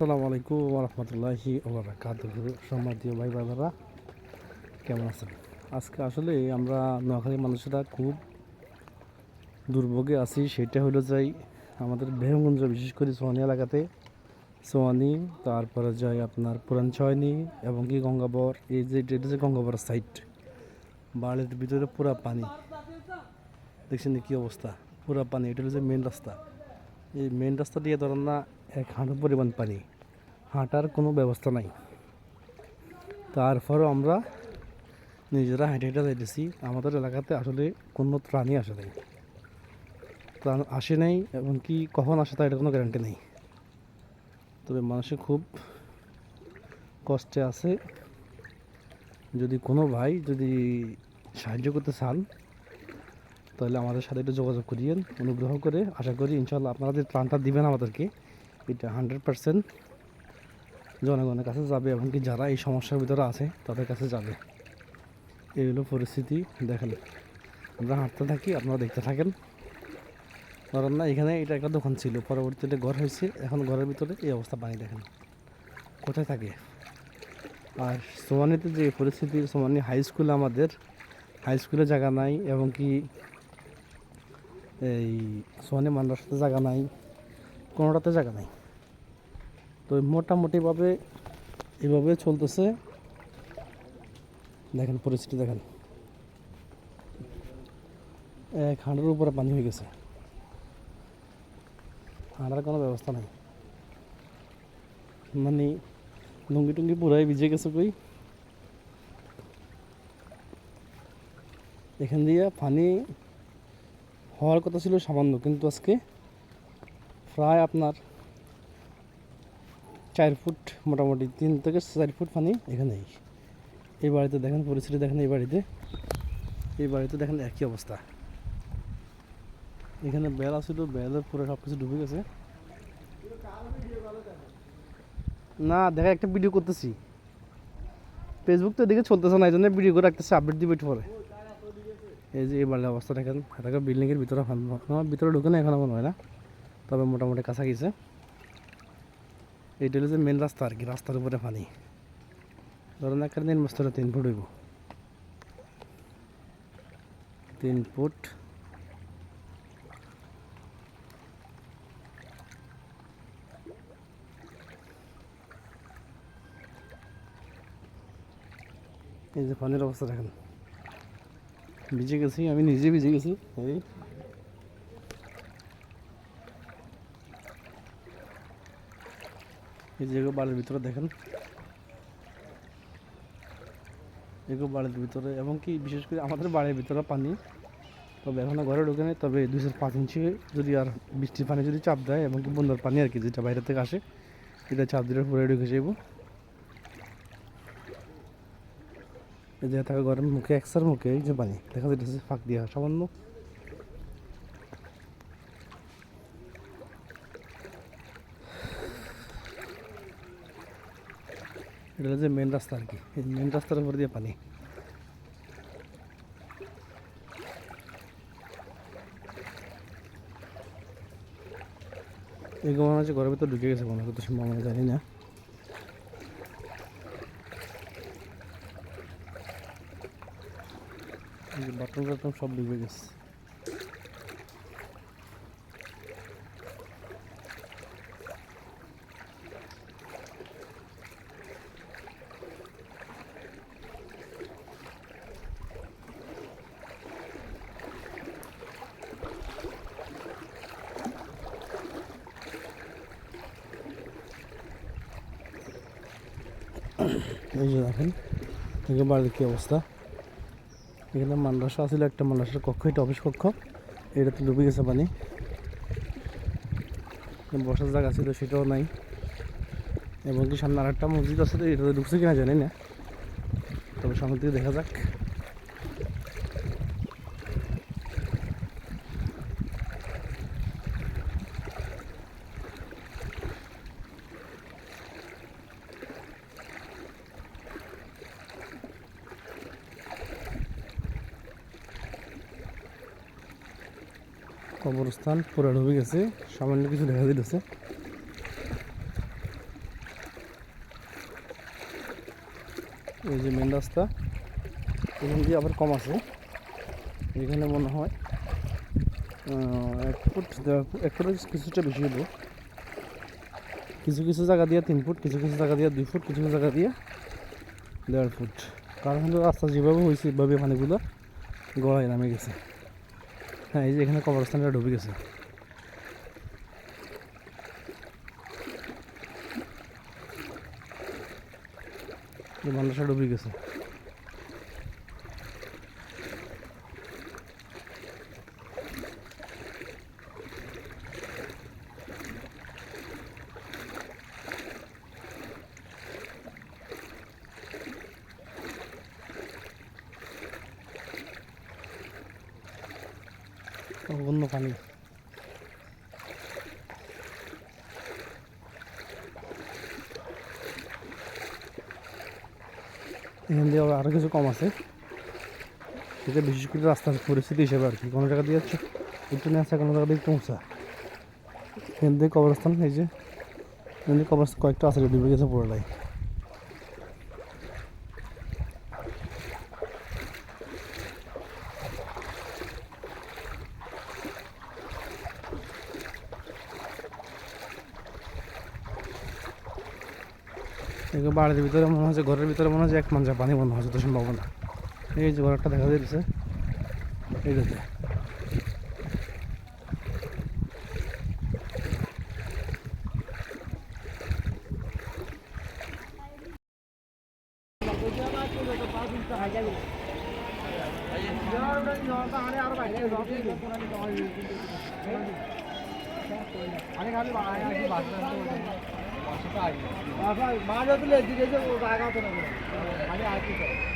আসসালামু আলাইকুম রহমতুল্লাহি ওবরাকাত সম্মানীয় ভাই বাবারা কেমন আছেন? আজকে আসলে আমরা নোয়াখালী মানুষেরা খুব দুর্ভোগে আছি। সেটা হলো যাই আমাদের বেহগঞ্জ বিশেষ করে সোয়ানি এলাকাতে। সোয়ানি তারপরে যাই আপনার পুরান ছয়নি এবং কি গঙ্গাবর, এই যে এটা হচ্ছে গঙ্গাবর সাইড বাড়ির ভিতরে পুরা পানি। দেখছেন কি অবস্থা? পুরা পানি, এটা হচ্ছে মেন রাস্তা। এই মেন রাস্তা দিয়ে ধরেন না এক হাঁটু পরিমাণ পানি। হাঁটার কোনো ব্যবস্থা নাই। তারপরও আমরা নিজেরা হেঁটে হেঁটে যাইতেছি। আমাদের এলাকাতে আসলে কোনো প্রাণী আসে নাই। ত্রাণ আসে নাই এবং কি কখন আসে তা এটা কোনো গ্যারান্টি নেই। তবে মানুষে খুব কষ্টে আছে। যদি কোনো ভাই যদি সাহায্য করতে চান তাহলে আমাদের সাথে একটু যোগাযোগ করিয়েন, অনুগ্রহ করে। আশা করি ইনশাল্লাহ আপনারা যে ত্রাণটা দিবেন আমাদেরকে, এটা হান্ড্রেড পারসেন্ট জনগণের কাছে যাবে এবং কি যারা এই সমস্যার ভিতরে আছে, তাদের কাছে যাবে। এই হলো পরিস্থিতি, দেখেন। আমরা হাঁটতে থাকি, আপনারা দেখতে থাকেন। ধরেন না, এখানে এটা একটা দোকান ছিল, পরবর্তীতে ঘর হয়েছে। এখন ঘরের ভিতরে এই অবস্থা পানি দেখেন। কোথায় থাকে? আর সোমানিতে যে পরিস্থিতি, সোমানি হাই স্কুল আমাদের, হাই স্কুলে জায়গা নাই, এবং কি এই সোহানি মান্ডাসাতে জায়গা নাই, কোনোটাতে জায়গা নাই। তো মোটামুটিভাবে এভাবে চলতেছে। দেখেন পরিস্থিতি দেখেন। এক হাঁড়ের উপরে পানি হয়ে গেছে। হাঁটার কোনো ব্যবস্থা নাই। মানে লুঙ্গি টুঙ্গি পুরাই ভিজে গেছে কই। এখান দিয়ে পানি হওয়ার কথা ছিল সামান্য, কিন্তু আজকে প্রায় আপনার চার ফুট, মোটামুটি তিন থেকে চার ফুট পানি এখানেই। এই বাড়িতে দেখেন, পরিস্থিতি দেখেন এই বাড়িতে। এই বাড়িতে দেখেন একই অবস্থা। এখানে বেলা ছিল বেলের পুরো সব কিছু ডুবে গেছে। না, দেখা, একটা ভিডিও করতেছি। ফেসবুক তো এদিকে চলতেছে না, এই জন্য ভিডিও করে রাখতেছে আপডেট দিবে একটু পরে। এই যে এই বাড়ির অবস্থা দেখেন, এটাকে বিল্ডিংয়ের ভিতরে আমার ভিতরে ঢুকে না এখনও মনে হয় না? তবে মোটামুটি কাছা গেছে এইটা হলো যে মেন রাস্তা আর কি রাস্তার উপরে পানি। ধরেন একটা দিন মস্তরে তিন ফুট হইব। তিন ফুট। এই যে পানির অবস্থা দেখেন। ভিজে গেছি, আমি নিজে ভিজে গেছি। এই। যে বাড়ির ভিতরে দেখেন। এগুলো বাড়ির ভিতরে, এবং কি বিশেষ করে আমাদের বাড়ির ভিতরে পানি। তবে এখনও ঘরে ঢুকে নেই, তবে চার পাঁচ ইঞ্চি যদি আর বৃষ্টির পানি যদি চাপ দেয়, এবং কি বন্যার পানি আর কি যেটা বাইরে থেকে আসে, এটা চাপ দিলে পুরো ঢুকে যাইব এই যে থাকে ঘরের মুখে, একসার মুখে, এই যে পানি। দেখা যাচ্ছে ফাঁক দিয়া সামান্য। এটা হচ্ছে মেন রাস্তা আর কি। এই মেন রাস্তার উপর দিয়ে পানি। এগুলো মনে হচ্ছে ঘরের ভিতর ঢুকে গেছে মনে কত সম্ভব আমরা জানি না। এই যে বাথরুম টাথরুম সব ডুবে গেছে এই যে দেখেন এখানে বাড়ির কী অবস্থা এখানে মাদ্রাসা ছিল একটা মাদ্রাসার কক্ষ, এটা অফিস কক্ষ। এটাতে ডুবে গেছে পানি। বসার জায়গা ছিল সেটাও নাই। এবং কি সামনে আর একটা মসজিদ আছে তো, এটাতে ডুবছে কিনা জানি না। তবে সামনে থেকে দেখা যাক। কবরস্থান পুরা ডুবে গেছে, সামান্য কিছু দেখা দিতেছে এই যে মেন রাস্তা, এখান দিয়ে আবার কম আছে। এখানে মনে হয় এক ফুট এক ফুট কিছুটা বেশি হলো কিছু কিছু জায়গা দিয়ে তিন ফুট, কিছু কিছু জায়গা দিয়ে দুই ফুট, কিছু কিছু জায়গা দিয়ে দেড় ফুট। কারণ রাস্তা যেভাবে হয়েছে, এভাবে পানিগুলো গড়ায় নামে গেছে। হ্যাঁ এই যে এখানে কবরস্থানটা ডুবে গেছে। মানুষটা ডুবে গেছে। অন্য পানি। এখান দিয়ে আরও কিছু কম আছে। এটা বিশেষ করে রাস্তার পরিস্থিতি হিসেবে আর কি। কোনো জায়গা দিয়ে হচ্ছে একটু নিয়ে আসছে কোনো জায়গা দিয়ে উঁচা এখান দিয়ে কবরস্থান, এই যে এখান দিয়ে কবরস্থান কয়েকটা আছে ডুবে গেছে পুরোটাই এগুলো বাড়ির ভিতরে মনে হচ্ছে, ঘরের ভিতরে মনে হচ্ছে এক মাঞ্জা পানি মনে হচ্ছে তো সম্ভাবনা এই যে ঘরটা দেখা যাচ্ছে మా రోజులు ఎద్దు చేసి రాగవుతున్నాను అది ఆశిస్తాను